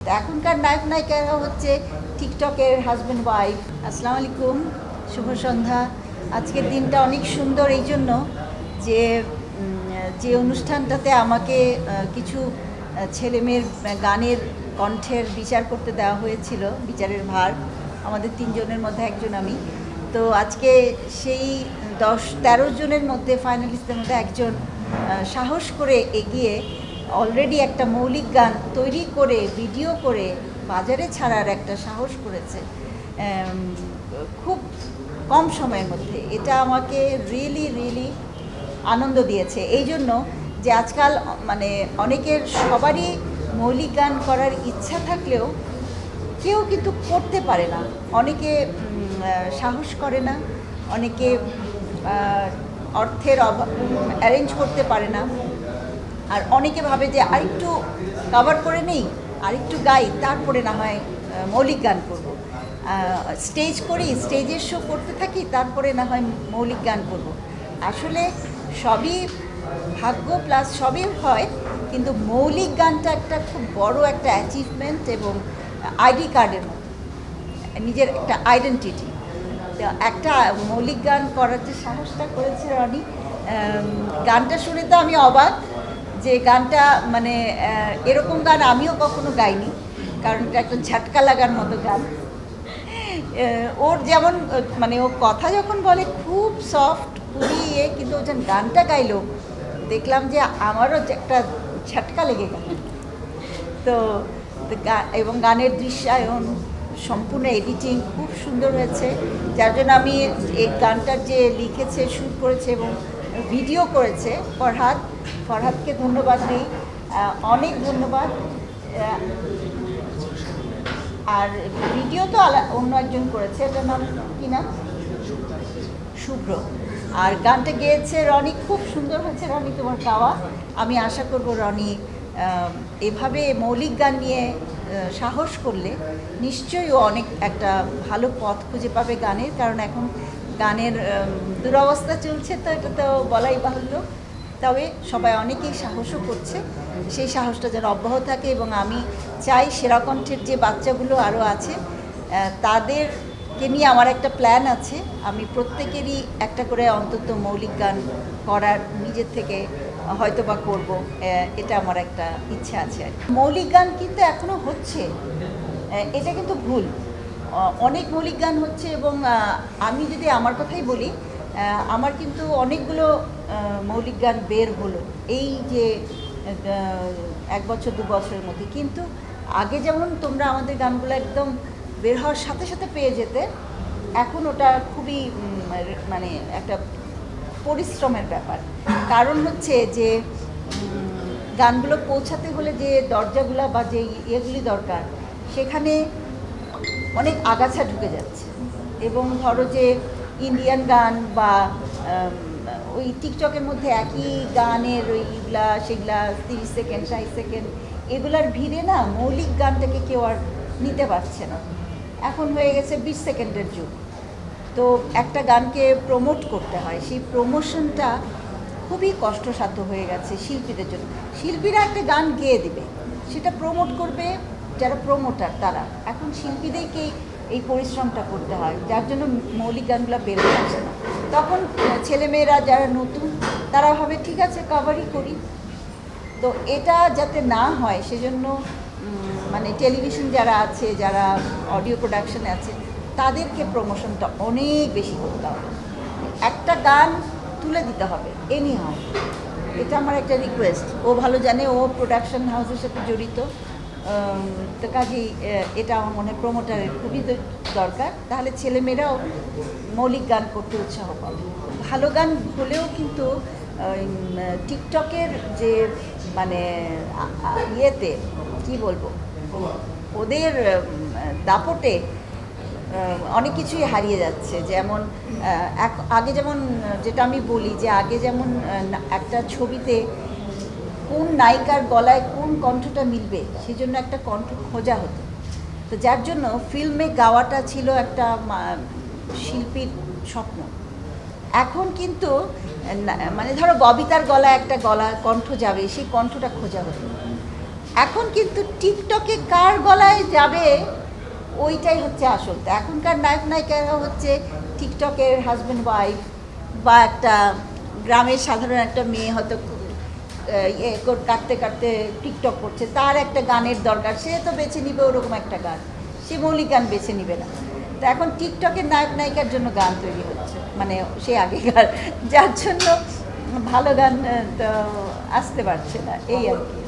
এখনকার নায়ক নায়িকারা হচ্ছে টিকটকের হাজব্যান্ড ওয়াইফ আসসালামু আলাইকুম, শুভ সন্ধ্যা। আজকের দিনটা অনেক সুন্দর এই জন্য যে যে অনুষ্ঠানটাতে আমাকে কিছু ছেলেমেয়ের গানের কণ্ঠের বিচার করতে দেওয়া হয়েছিল, বিচারের ভার। আমাদের তিনজনের মধ্যে একজন আমি। তো আজকে সেই দশ তেরো জনের মধ্যে ফাইনালিস্টদের মধ্যে একজন সাহস করে এগিয়ে অলরেডি একটা মৌলিক গান তৈরি করে ভিডিও করে বাজারে ছাড়ার একটা সাহস করেছে। খুব কম সময়ের মধ্যে। এটা আমাকে রিয়েলি রিয়েলি আনন্দ দিয়েছে। এই জন্য যে আজকাল মানে অনেকের সবারই মৌলিক গান করার ইচ্ছা থাকলেও কেউ কিন্তু করতে পারে না। অনেকে সাহস করে না। অনেকে অর্থের অভাব অ্যারেঞ্জ করতে পারে না। আর অনেকে ভাবে যে আরেকটু কভার করে নেই, আরেকটু গাই, তারপরে না হয় মৌলিক গান করব। স্টেজ করি স্টেজের শো করতে থাকি, তারপরে না হয় মৌলিক গান করব। আসলে সবই ভাগ্য প্লাস সবই হয়, কিন্তু মৌলিক গানটা একটা খুব বড় একটা অ্যাচিভমেন্ট এবং আইডি কার্ডের মতো, নিজের একটা আইডেন্টিটি একটা মৌলিক গান করার যে সাহসটা করেছে রনি গানটা শুনে তো আমি অবাক যে গানটা মানে এরকম গান আমিও কখনো গাইনি, কারণ এটা একটা ঝাটকা লাগার মতো গান। ওর যেমন মানে ও কথা যখন বলে খুব সফট খুবই ইয়ে কিন্তু ও যখন গানটা গাইলো, দেখলাম যে আমারও একটা ঝাটকা লেগে গেল। তো এবং গানের দৃশ্যায়ন সম্পূর্ণ এডিটিং খুব সুন্দর হয়েছে, যার জন্য আমি এই গানটার যে লিখেছে শুট করেছে এবং ভিডিও করেছে, ফরহাদ। ফরহাদকে ধন্যবাদ দিই। অনেক ধন্যবাদ। আর ভিডিও তো অন্য একজন করেছে। এটার নাম কি নাম শুভ্র। আর গানটা গেয়েছে রনি। খুব সুন্দর হয়েছে রনি তোমার গাওয়া। আমি আশা করব রনি এভাবে মৌলিক গান নিয়ে সাহস করলে নিশ্চয়ই অনেক একটা ভালো পথ খুঁজে পাবে গানের। কারণ এখন গানের দুরবস্থা চলছে তো, এটা তো বলাই বাহুল্য। তবে সবাই অনেকেই সাহসও করছে, সেই সাহসটা যেন অব্যাহত থাকে এবং আমি চাই সেরা কণ্ঠের যে বাচ্চাগুলো আরও আছে তাদেরকে নিয়ে আমার একটা প্ল্যান আছে। আমি প্রত্যেকেরই একটা করে অন্তত মৌলিক গান করার নিজের থেকে হয়তো বা করব এটা আমার একটা ইচ্ছা আছে। মৌলিক গান কিন্তু এখনও হচ্ছে এটা কিন্তু ভুল। অনেক মৌলিক গান হচ্ছে এবং আমি যদি আমার কথাই বলি আমার কিন্তু অনেকগুলো মৌলিক গান বের হলো এই যে এক বছর, দু বছরের মধ্যে। কিন্তু আগে যেমন তোমরা আমাদের গানগুলো একদম বের হওয়ার সাথে সাথে পেয়ে যেতে, এখন ওটা খুবই মানে একটা পরিশ্রমের ব্যাপার। কারণ হচ্ছে যে গানগুলো পৌঁছাতে হলে যে দরজাগুলো বা যে ইয়েগুলি দরকার, সেখানে অনেক আগাছা ঢুকে যাচ্ছে। এবং ধরো যে ইন্ডিয়ান গান বা ওই টিকটকের মধ্যে একই গানের ওইগুলা সেগুলা, তিরিশ সেকেন্ড ষাট সেকেন্ড, এগুলার ভিড়ে না মৌলিক গানটাকে কেউ আর নিতে পারছে না। এখন হয়ে গেছে বিশ সেকেন্ডের যুগ। তো একটা গানকে প্রমোট করতে হয়। সেই প্রমোশনটা খুবই কষ্টসাধ্য হয়ে গেছে শিল্পীদের জন্য। শিল্পীরা একটা গান গেয়ে দিবে। সেটা প্রমোট করবে যারা প্রমোটার তারা। এখন শিল্পীদেরকে এই পরিশ্রমটা করতে হয়, যার জন্য মৌলিক গানগুলো বের হয়ে আসে না। তখন ছেলেমেয়েরা যারা নতুন, তারা ভাবে, ঠিক আছে কভারই করি। তো এটা যাতে না হয়, সেজন্য মানে টেলিভিশন যারা আছে, যারা অডিও প্রোডাকশনে আছে, তাদেরকে প্রমোশনটা অনেক বেশি করতে হবে। একটা গান তুলে দিতে হবে এনি হাউ এটা আমার একটা রিকোয়েস্ট ও ভালো জানে, ও প্রোডাকশন হাউসের সাথে জড়িত। তো কাজেই এটা আমার মনে হয় প্রমোটারের খুবই দরকার। তাহলে ছেলেমেয়েরাও মৌলিক গান করতে উৎসাহ পাবে। ভালো গান হলেও কিন্তু টিকটকের যে মানে ইয়েতে, কি বলব, ওদের দাপটে অনেক কিছুই হারিয়ে যাচ্ছে। যেমন আগে যেমন, যেটা আমি বলি যে, আগে যেমন একটা ছবিতে কোন নায়িকার গলায় কোন কণ্ঠটা মিলবে, সেজন্য একটা কণ্ঠ খোঁজা হতো। তো যার জন্য ফিল্মে গাওয়াটা ছিল একটা শিল্পীর স্বপ্ন। এখন কিন্তু মানে ধরো ববিতার গলায় একটা গলা, কণ্ঠ যাবে, সেই কণ্ঠটা খোঁজা হতো। এখন কিন্তু টিকটকে কার গলায় যাবে, ওইটাই হচ্ছে আসল। তো এখনকার নায়ক নায়িকারা হচ্ছে টিকটকের হাজব্যান্ড, ওয়াইফ বা একটা গ্রামের সাধারণ একটা মেয়ে হয়তো ইয়ে কাটতে কাটতে টিকটক করছে। তার একটা গানের দরকার। সে তো বেছে নিবে ওরকম একটা গান। সে মৌলিক গান বেছে নিবে না। তো এখন টিকটকের নায়ক নায়িকার জন্য গান তৈরি হচ্ছে। মানে সে আগেকার। যার জন্য ভালো গান তো আসতে পারছে না। এই আর কি।